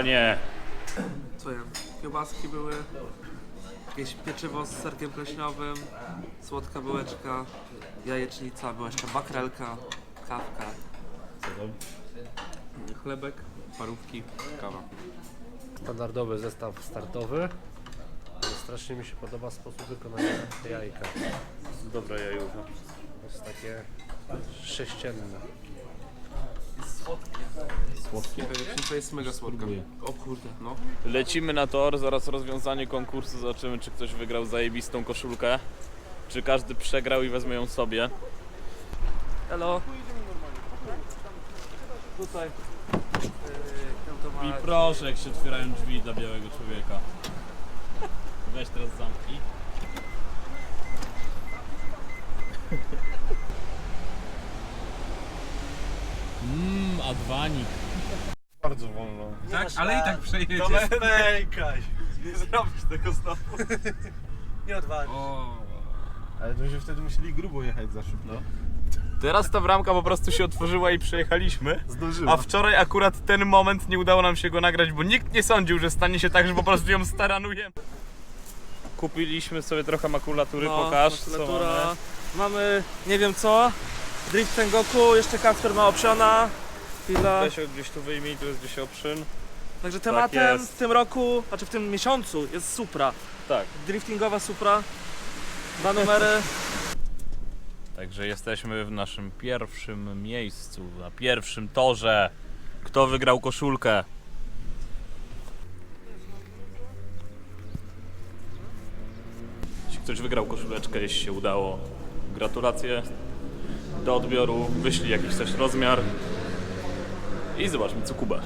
Panie. Co? Kiełbaski były, jakieś pieczywo z serkiem pleśniowym, słodka bułeczka, jajecznica, była jeszcze bakrelka, kawka, Co tam? chlebek, parówki, kawa. Standardowy zestaw startowy. Strasznie mi się podoba sposób wykonania jajka. Dobra jajucha. To jest takie sześcienne. Słodkie. To jest mega słodka. Spróbuję. O kurde, no. Lecimy na tor, zaraz rozwiązanie konkursu, zobaczymy czy ktoś wygrał zajebistą koszulkę. Czy każdy przegrał i wezmę ją sobie. Hello. Tutaj. I proszę, jak się otwierają drzwi dla białego człowieka. Weź teraz zamknij. Mmm, adwanik. Bardzo wolno. Tak, ale i tak przejedziesz. Pękaj! Nie zrobisz tego znowu. Nie odwalisz. O. Ale to byśmy wtedy musieli grubo jechać za szybko. Teraz ta bramka po prostu się otworzyła i przejechaliśmy. Zdążyła. A wczoraj akurat ten moment nie udało nam się go nagrać, bo nikt nie sądził, że stanie się tak, że po prostu ją staranujemy. Kupiliśmy sobie trochę makulatury, pokaż co makulatura. mamy. Mamy, nie wiem co, Drift Tengoku, jeszcze Kacper ma opsiona. Chwila. Weź gdzieś tu wyjmij, tu jest gdzieś oprzyn. Także tematem Tak jest. w tym roku, znaczy w tym miesiącu jest Supra. Tak. Driftingowa Supra. Dwa numery. Także jesteśmy w naszym pierwszym miejscu, na pierwszym torze. Kto wygrał koszulkę? Jeśli ktoś wygrał koszuleczkę, jeśli się udało, gratulacje. Do odbioru wyślij jakiś też rozmiar i zobaczmy co Kubę.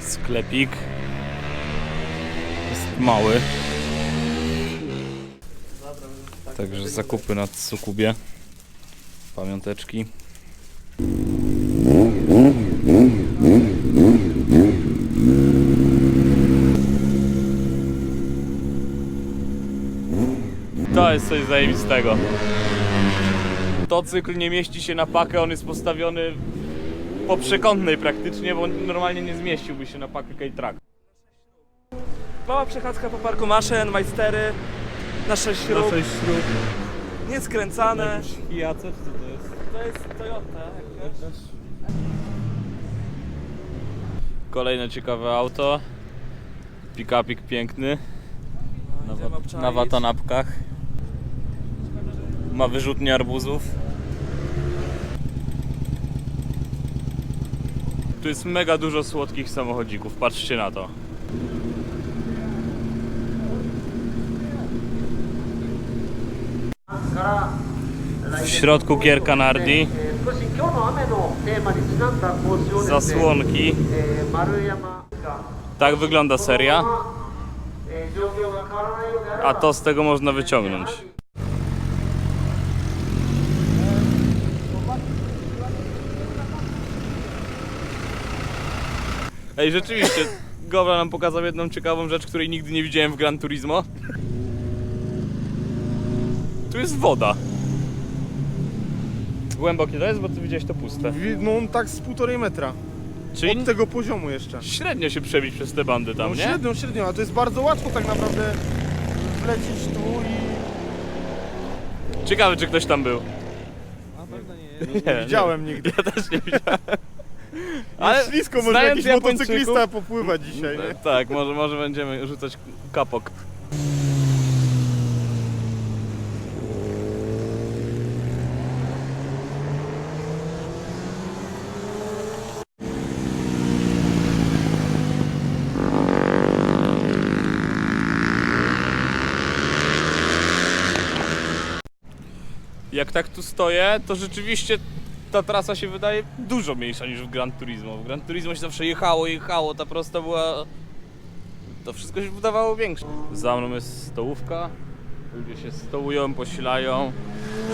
Sklepik jest mały. Także zakupy na Sukubie. Pamiąteczki. To jest coś zajebistego. Motocykl nie mieści się na pakę, on jest postawiony po przekątnej praktycznie, bo normalnie nie zmieściłby się na pakę K-Track. Mała przechadzka po parku maszyn, majstery. Na 6 śrub. śrub. Nieskręcane. Czy co to jest? To jest Toyota. Kolejne ciekawe auto. Pick-upik piękny. Na, Idziemy wa- obczaić. na watanapkach. Ma wyrzutnie arbuzów. Tu jest mega dużo słodkich samochodzików, patrzcie na to. W środku Gierka Nardi. Zasłonki. Tak wygląda seria. A to z tego można wyciągnąć. Ej, rzeczywiście, Gowra nam pokazał jedną ciekawą rzecz, której nigdy nie widziałem w Gran Turismo. Tu jest woda. Głębokie to jest, bo ty widziałeś to puste. Wi- No tak z półtorej metra. Czyli Od tego poziomu jeszcze. średnio się przebić przez te bandy tam, No nie? średnio, średnio, a to jest bardzo łatwo tak naprawdę wlecieć tu i... Ciekawe, czy ktoś tam był. Nie, Widziałem nigdy. Ja też nie widziałem. Ale ślisko może znając jakiś Japończyków- motocyklista popływać dzisiaj, nie? Tak, może, może będziemy rzucać kapok. Jak tak tu stoję, to rzeczywiście ta trasa się wydaje dużo mniejsza niż w Gran Turismo. W Gran Turismo się zawsze jechało, jechało, ta prosta była to wszystko się wydawało większe. Za mną jest stołówka. Ludzie się stołują, posilają,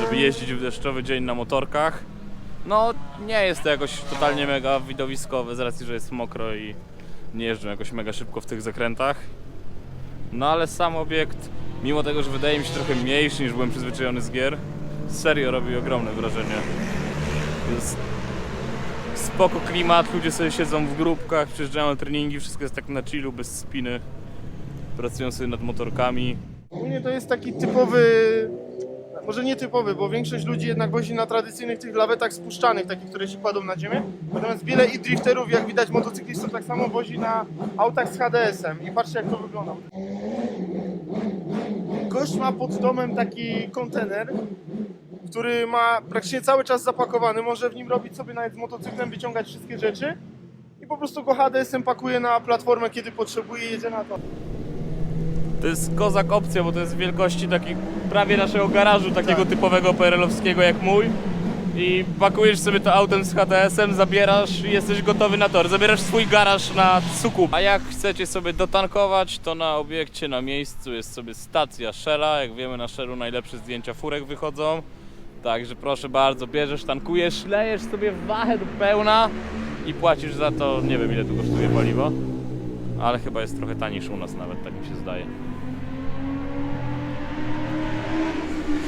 żeby jeździć w deszczowy dzień na motorkach. No, nie jest to jakoś totalnie mega widowiskowe z racji, że jest mokro i nie jeżdżą jakoś mega szybko w tych zakrętach. No ale sam obiekt, mimo tego, że wydaje mi się trochę mniejszy niż byłem przyzwyczajony z gier, serio robi ogromne wrażenie. Jest spoko klimat, ludzie sobie siedzą w grupkach, przyjeżdżają na treningi, wszystko jest tak na chillu, bez spiny. Pracują sobie nad motorkami. Ogólnie to jest taki typowy, może nie typowy, bo większość ludzi jednak wozi na tradycyjnych tych lawetach spuszczanych, takich, które się kładą na ziemię. Natomiast wiele i drifterów, jak widać motocyklistów, tak samo wozi na autach z HDS-em. I patrzcie jak to wygląda. Gość ma pod domem taki kontener, który ma praktycznie cały czas zapakowany. Może w nim robić sobie nawet z motocyklem, wyciągać wszystkie rzeczy. I po prostu go HDS-em pakuje na platformę, kiedy potrzebuje i jedzie na to. To jest kozak opcja, bo to jest wielkości takiej prawie naszego garażu, takiego Tak. typowego PRL-owskiego jak mój. I pakujesz sobie to autem z HTS-em, zabierasz i jesteś gotowy na tor. Zabierasz swój garaż na Sukup. A jak chcecie sobie dotankować, to na obiekcie, na miejscu jest sobie stacja Shella. Jak wiemy na Shellu najlepsze zdjęcia furek wychodzą. Także proszę bardzo, bierzesz, tankujesz, lejesz sobie wachę do pełna i płacisz za to, nie wiem ile tu kosztuje paliwo. Ale chyba jest trochę tańszy u nas nawet, tak mi się zdaje.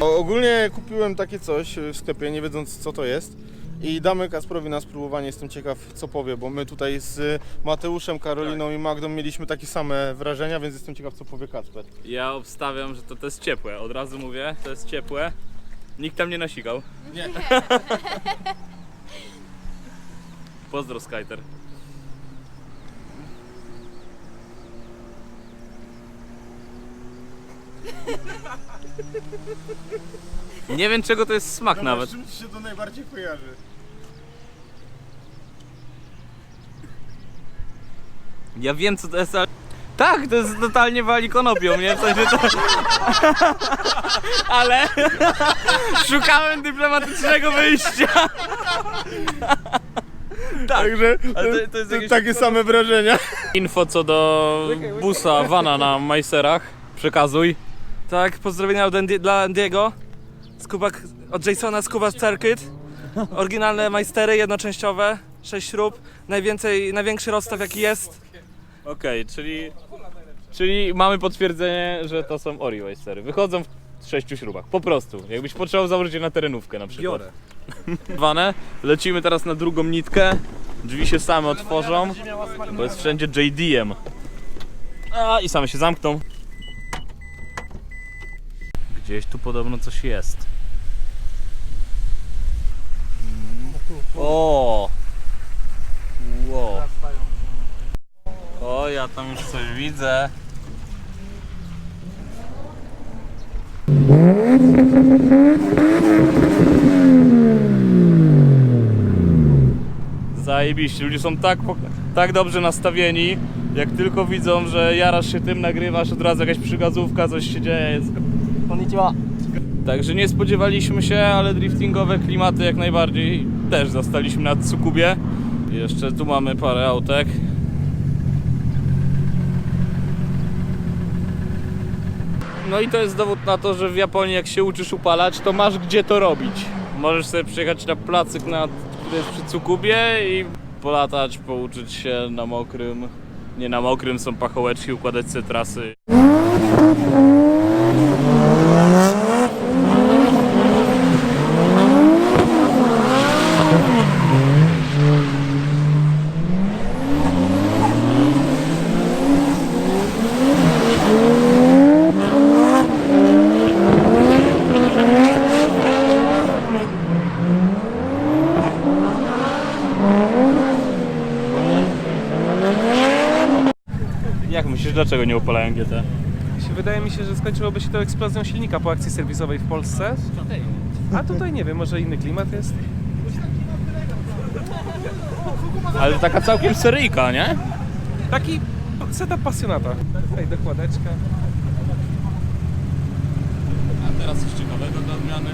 Ogólnie kupiłem takie coś w sklepie, nie wiedząc co to jest. I damy Kasprowi na spróbowanie, jestem ciekaw co powie, bo my tutaj z Mateuszem, Karoliną i Magdą mieliśmy takie same wrażenia, więc jestem ciekaw co powie Kacper. Ja obstawiam, że to, to jest ciepłe. Od razu mówię, to jest ciepłe. Nikt tam nie nasikał. Nie. Pozdro Skyter. Nie wiem czego to jest smak nawet. czym ci się to najbardziej kojarzy? Ja wiem co to jest, ale... Tak, to jest totalnie wali konopią, nie? W sensie to... Ale... Szukałem dyplomatycznego wyjścia. Także Ale to- to jest jakieś- takie same wrażenia. Info co do busa, vana na Majserach. Przekazuj. Tak, pozdrowienia od Andy, dla Andiego. Skuba, od Jasona Scuba Circuit. Oryginalne majstery, jednoczęściowe, 6 śrub. Najwięcej, największy rozstaw jaki jest. Okej, czyli... Czyli mamy potwierdzenie, że to są Ori Majstery. Wychodzą w sześciu śrubach. Po prostu. Jakbyś potrzebował założyć je na terenówkę na przykład. Biorę. Wane. Lecimy teraz na drugą nitkę. Drzwi się same otworzą. Bo jest wszędzie JD-em. A i same się zamkną. Gdzieś tu podobno coś jest. O! Wow. O, ja tam już coś widzę. Zajebiście, ludzie są tak, tak dobrze nastawieni, jak tylko widzą, że jarasz się tym, nagrywasz, od razu jakaś przygazówka, coś się dzieje. Jest... Także nie spodziewaliśmy się, ale driftingowe klimaty jak najbardziej też zastaliśmy na Tsukubie. Jeszcze tu mamy parę autek. No i to jest dowód na to, że w Japonii jak się uczysz upalać, to masz gdzie to robić. Możesz sobie przyjechać na placyk, na, który jest przy Tsukubie i polatać, pouczyć się na mokrym. Nie na mokrym, są pachołeczki, układać sobie trasy. Jak myślisz, dlaczego nie upalają GT? Wydaje mi się, że skończyłoby się to eksplozją silnika po akcji serwisowej w Polsce. A tutaj nie wiem, może inny klimat jest. Ale to taka całkiem seryjka, nie? Taki setup pasjonata. Tutaj dokładeczka. A teraz coś ciekawego do odmiany.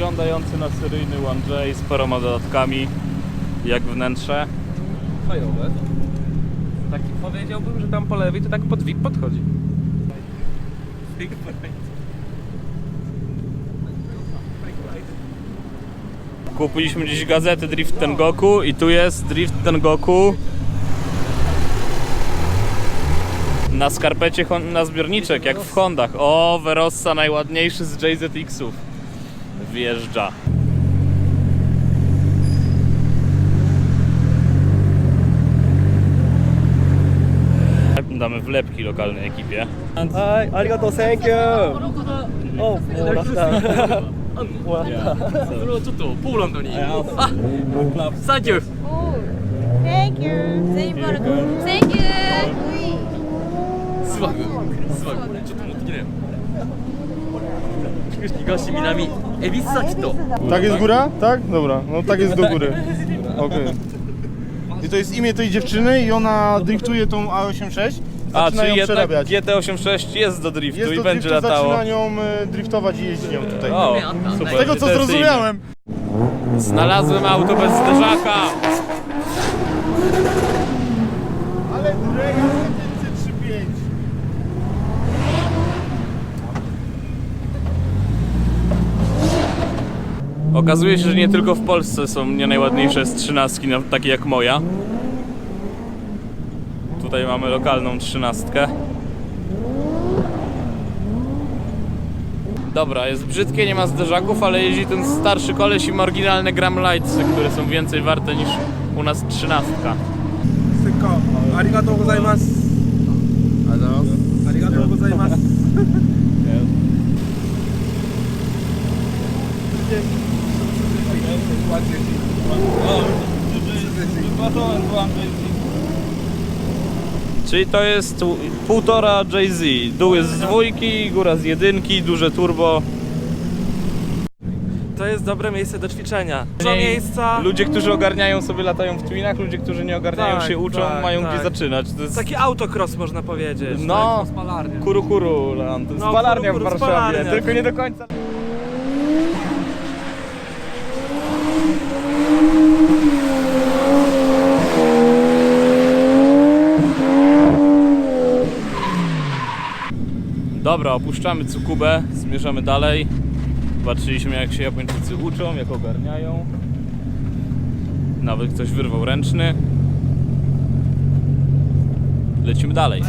Wyglądający na seryjny 1J z paroma dodatkami, jak wnętrze. Fajowe. Taki powiedziałbym, że tam po lewej to tak pod VIP podchodzi. Kupiliśmy gdzieś gazetę Drift Tengoku i tu jest Drift Tengoku Na skarpecie Honda zbiorniczek, jak w Hondach. O, Verossa najładniejszy z JZX-ów Wjeżdża. Damy wlepki lokalnej ekipie. はい、ありがとう、Thank you! お、もらった。もらった。それはちょっとポーランドに。あ、サンキュー Thank you. Thank you. Thank you. スワグスワグちょっと持ってきなよ。 Higashi Minami Ebisaki-to. Tak jest góra? Tak? Dobra, no tak jest do góry. Okej. I to jest imię tej dziewczyny i ona driftuje tą A86. A, czyli jednak. GT86 jest do driftu Jest i do będzie driftu, latało. zaczyna nią y, driftować i nią tutaj. O, tak. super. Z tego co zrozumiałem. Znalazłem auto bez zderzaka. Ale Reja 535. Okazuje się, że nie tylko w Polsce są nie najładniejsze z trzynastki, na- takie jak moja. Tutaj mamy lokalną trzynastkę. Dobra, jest brzydkie, nie ma zderzaków, ale jeździ ten starszy koleś i marginalne gram lightsy, które są więcej warte niż u nas trzynastka. ありがとうございますありがとう Czyli to jest półtora Jay-Z. Dół jest z dwójki, góra z jedynki, duże turbo. To jest dobre miejsce do ćwiczenia. Dużo miejsca, Ludzie, którzy ogarniają sobie latają w twinach, ludzie, którzy nie ogarniają Tak, się uczą, tak, mają tak. gdzie zaczynać. To jest taki autocross można powiedzieć. no, Spalarnia. kuru kuru, land. to jest No, spalarnia kuru, w kuru, Warszawie, spalarnia. tylko nie do końca. Dobra, opuszczamy Cukubę, zmierzamy dalej. Zobaczyliśmy jak się Japończycy uczą, jak ogarniają. Nawet ktoś wyrwał ręczny. Lecimy dalej.